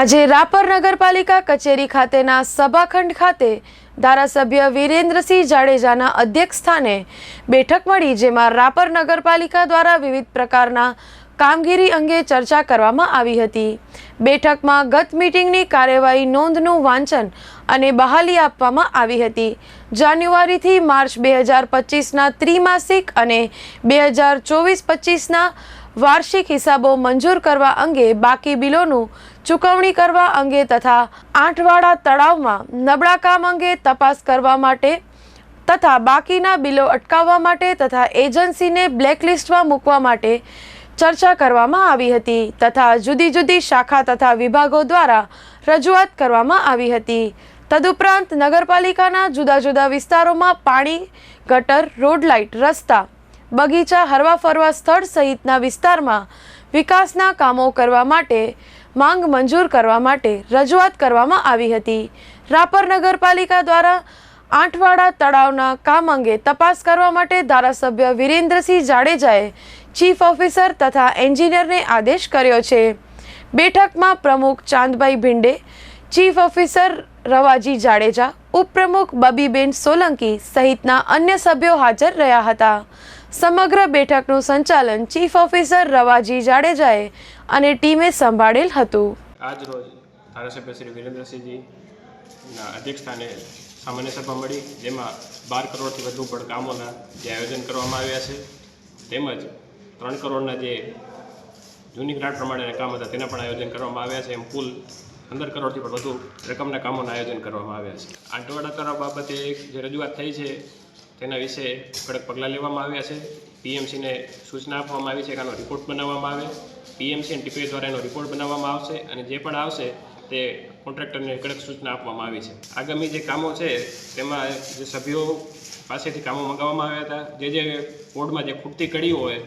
આજે રાપર નગરપાલિકા કચેરી ખાતેના સભાખંડ ખાતે ધારાસભ્ય વિરેન્દ્રસિંહ જાડેજાના અધ્યક્ષ સ્થાને બેઠક મળી, જેમાં રાપર નગરપાલિકા દ્વારા વિવિધ પ્રકારના કામગીરી અંગે ચર્ચા કરવામાં આવી હતી. બેઠકમાં ગત મીટિંગની કાર્યવાહી નોંધનું વાંચન અને બહાલી આપવામાં આવી હતી. જાન્યુઆરીથી માર્ચ બે હજાર પચીસના ત્રિમાસિક અને બે હજાર ચોવીસ પચીસના વાર્ષિક હિસાબો મંજૂર કરવા અંગે બાકી બિલોનું ચૂકવણી કરવા અંગે તથા આઠવાડા તળાવમાં નબળા કામ અંગે તપાસ કરવા માટે તથા બાકીના બિલો અટકાવવા માટે તથા એજન્સીને બ્લેકલિસ્ટમાં મૂકવા માટે ચર્ચા કરવામાં આવી હતી તથા જુદી જુદી શાખા તથા વિભાગો દ્વારા રજૂઆત કરવામાં આવી હતી. તદુપરાંત નગરપાલિકાના જુદા જુદા વિસ્તારોમાં પાણી, ગટર, રોડ લાઇટ, રસ્તા, બગીચા હરવા ફરવા સ્થળ સહિતના વિસ્તારમાં વિકાસના કામો કરવા માટે માંગ મંજૂર કરવા માટે રજૂઆત કરવામાં આવી હતી. રાપર નગરપાલિકા દ્વારા આઠવાડા તળાવના કામ અંગે તપાસ કરવા માટે ધારાસભ્ય વિરેન્દ્રસિંહ જાડેજાએ ચીફ ઓફિસર તથા એન્જિનિયરને આદેશ કર્યો છે. બેઠકમાં પ્રમુખ ચાંદભાઈ ભિંડે, ચીફ ઓફિસર રવાજી જાડેજા ઉપપ્રમુખ બબીબેન સોલંકી સહિતના અન્ય સભ્યો હાજર રહ્યા હતા. સમગ્ર બેઠકનું સંચાલન ચીફ ઓફિસર રવાજી જાડેજાએ અને ટીમે સંભાળેલ હતું. આજ રોજ ધારાસભ્ય શ્રી વિરેન્દ્રસિંહજીના અધ્યક્ષસ્થાને સામાન્ય સભા મળી, જેમાં બાર કરોડથી વધુ પણ કામોના જે આયોજન કરવામાં આવ્યા છે, તેમજ ત્રણ કરોડના જે જૂની ગ્રાન્ટ પ્રમાણેના કામ હતા, તેના પણ આયોજન કરવામાં આવ્યા છે. એમ કુલ પંદર કરોડથી પણ વધુ રકમના કામોનું આયોજન કરવામાં આવ્યા છે. આંટવાડા તળાવ બાબતે જે રજૂઆત થઈ છે, તેના વિશે કડક પગલાં લેવામાં આવ્યા છે. પીએમસીને સૂચના આપવામાં આવી છે કે આનો રિપોર્ટ બનાવવામાં આવે. પીએમસી અને ટીપીએ દ્વારા એનો રિપોર્ટ બનાવવામાં આવશે અને જે પણ આવશે, તે કોન્ટ્રાક્ટરને કડક સૂચના આપવામાં આવી છે. આગામી જે કામો છે, તેમાં જે સભ્યો પાસેથી કામો મંગાવવામાં આવ્યા હતા, જે જે બોર્ડમાં જે ખૂટતી કડીઓ હોય,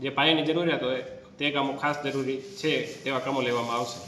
જે પાયાની જરૂરિયાત હોય, તે કામો ખાસ જરૂરી છે, તેવા કામો લેવામાં આવશે.